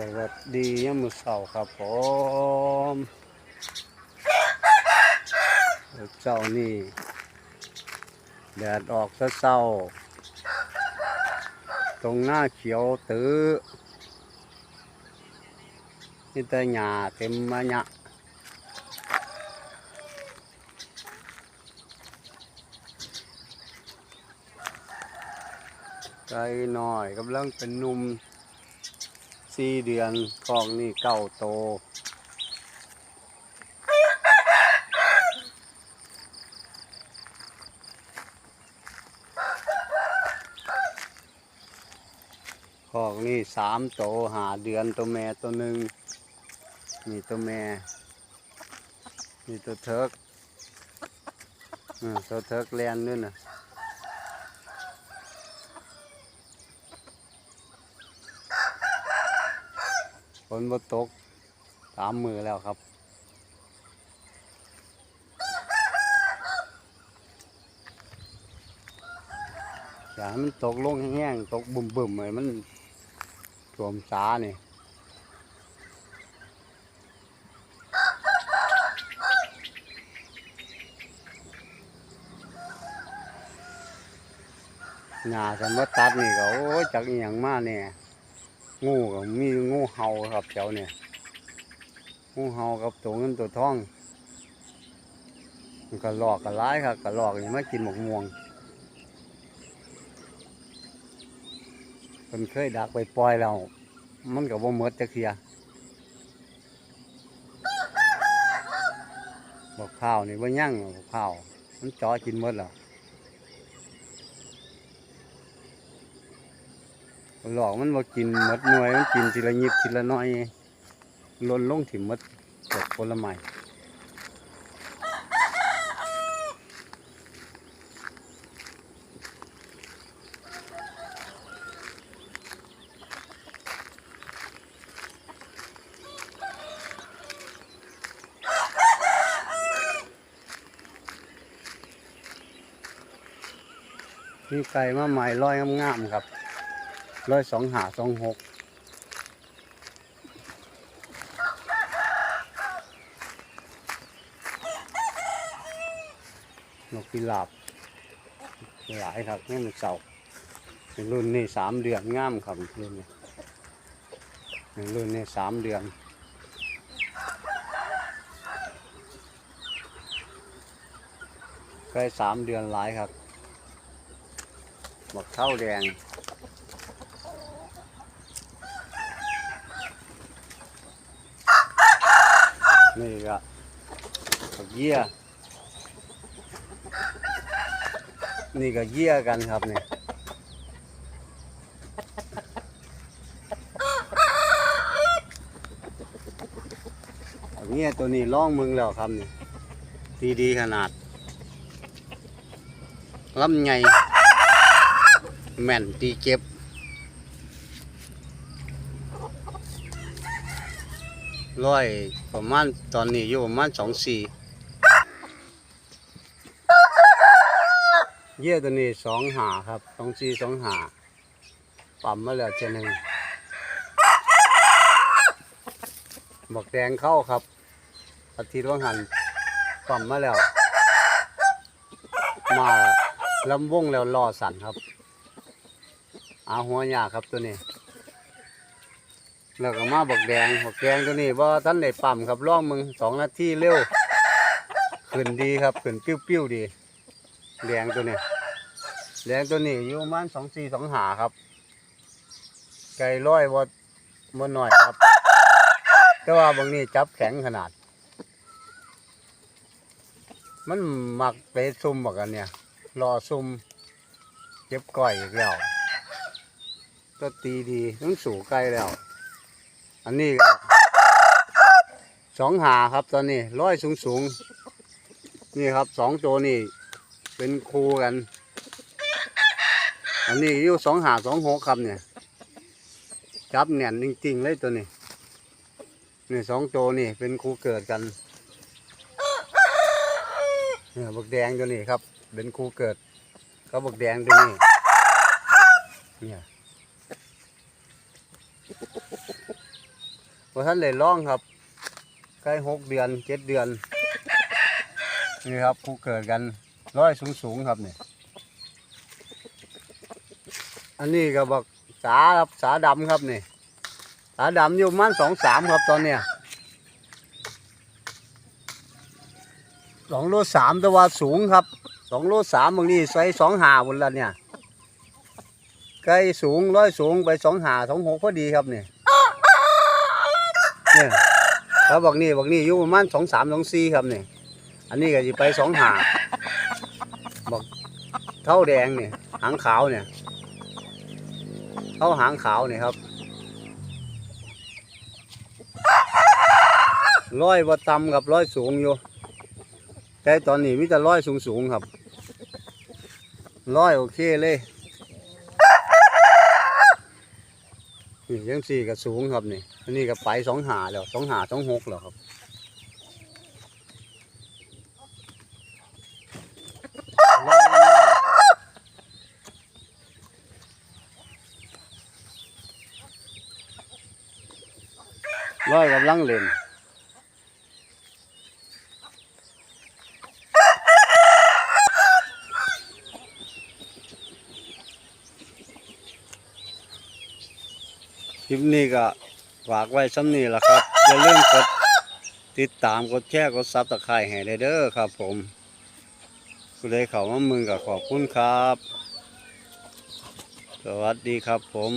สวัสดียามมื้อเช้าครับผมเช้านี่แดดออกซะเช้า ตรงหน้าเขียวตื้อนี่แต่หญ้าเต็มมาหยะไก่น้อยกำลังเป็นหนุ่ม สี่เดือนทองนี่เก้าโต คอกนี่สามโตหาเดือนตัวแม่ตัวหนึ่งนี่ตัวแม่นี่ตัวเทิกตัวเทิกแลนด้วยนะ ฝนบ่ตกสามมือแล้วครับ อย่าให้มันตกลงแห้งๆตกบุ่มๆเลยมันท่วมสาเนี่หญ้าสมมติตัดนี่ก็โอ้จากอหย่างมากเนี่ย งูก็มีงูเห่าครับแถวเนี่ยงูเห่ากับตัวเงินตัวทองมันก็หลอกก็ร้ายครับก็หลอกนี่มากินหมกม่วงเพิ่นเคยดักไปปล่อยแล้วมันก็บ่หมดจักเทียบอกข้าวนี่บ่ายั่งหรอกบอกข้าว มันเจอกินหมดแล้ว หลอกมันบ่กินมดหน่วยมันกินทีละหยิบทีละน้อยล่นลงถิ่มมดเกิดผลไม้มีไก่มาใหม่ร้อยงามๆครับ ร้อยสองหาสองหกนกพิราบหลายครับนี่มันเสาเป็นรุ่นนี้สามเดือนง่ามครับรุ่นนี้เป็นรุ่นนี้สามเดือนใกล้สามเดือนหลายครับบักเท่าแดง นี่ก็บักเยี่ยนี่ก็เยี่ยกันครับเนี่ยเยี่ยตัวนี้ล่องมึงแล้วครับเนี่ยดีดีขนาดลำไงแม่นตีเก็บ ร้อยประมาณตอนนี้อยู่ประมาณสองสี่เยี่ยตัวนี้สองหาครับสองสี่สองหาปั๊มมาแล้วเจนึงบอกแดงเข้าครับ อาทิตย์ว่างหันปั๊มมาแล้ว มาลำวงแล้วรอสั่นครับอาหัวยาครับตัวนี้ แล้วก็มาบักแดงบักแดงตัวนี้ว่าท่านได้ปั๊มครับล่องมึงสองนาทีเร็วขึ้นดีครับขึ้นปิ้วๆดีแดงตัวนี้แดงตัวนี้อยู่ประมาณสองสี่สองหาครับ ไก่ร้อยว่าบ่หน่อยครับ แต่ว่าบางนี้จับแข็งขนาด มันหมักไปซุ่มบอกกันเนี่ยรอซุ่มเก็บก้อยอีกแล้วก็ตีดีต้องสู่ใกลแล้ว อันนี้ก็สองหาครับตอนนี้ร้อยสูงสูงๆนี่ครับสองตัวนี่เป็นครูกัน อันนี้อยู่สองหาสองหกครับเนี่ยจับแน่นจริงๆเลยตัวนี้นี่สองตัวนี่เป็นครูเกิดกันเนี่ยบักแดงตัวนี้ครับ เป็นครูเกิด ก็บักแดงตัวนี้เนี่ย พอท่านเลยร้องครับใกล้หกเดือนเจ็ดเดือนนี่ครับผู้เกิดกันร้อยสูงสูงครับเนี่ยอันนี้ก็บอกสาครับสาดำครับนี่สาดำอยู่มันสองสามครับตอนเนี้ยสองโลสามแตัวาสูงครับสองโลสามบางนี้ใส่สองหาบนละเนี่ยไก่สูงร้อยสูงไปสองหาสองหกพอดีครับเนี่ย เนี่ยแล้วบอกนี่บอกนี่อยู่ประมาณสองสามสองสี่ครับเนี่ยอันนี้ก็จะไปสองหาบอกเท่าแดงเนี่ยหางขาวเนี่ยเท่าหางขาวเนี่ยครับร้อยว่ต่ำกับร้อยสูงอยู่ แต่ตอนนี้มิแต่ร้อยสูงสูงครับร้อยโอเคเลย ยังสี่ก็สูงครับนี่ อันนี้ก็ไปสองหาแล้วสองหาสองหกแล้วครับ ร้อยกำลังเล่น คลิปนี้ก็ฝากไว้ซ้ำนี่แหละครับ อย่าลืมกดติดตามกดแชร์กดซับตะไคร้ให้ได้เด้อครับผมกูเลยเข้ามามึงก็ขอบคุณครับ สวัสดีครับผม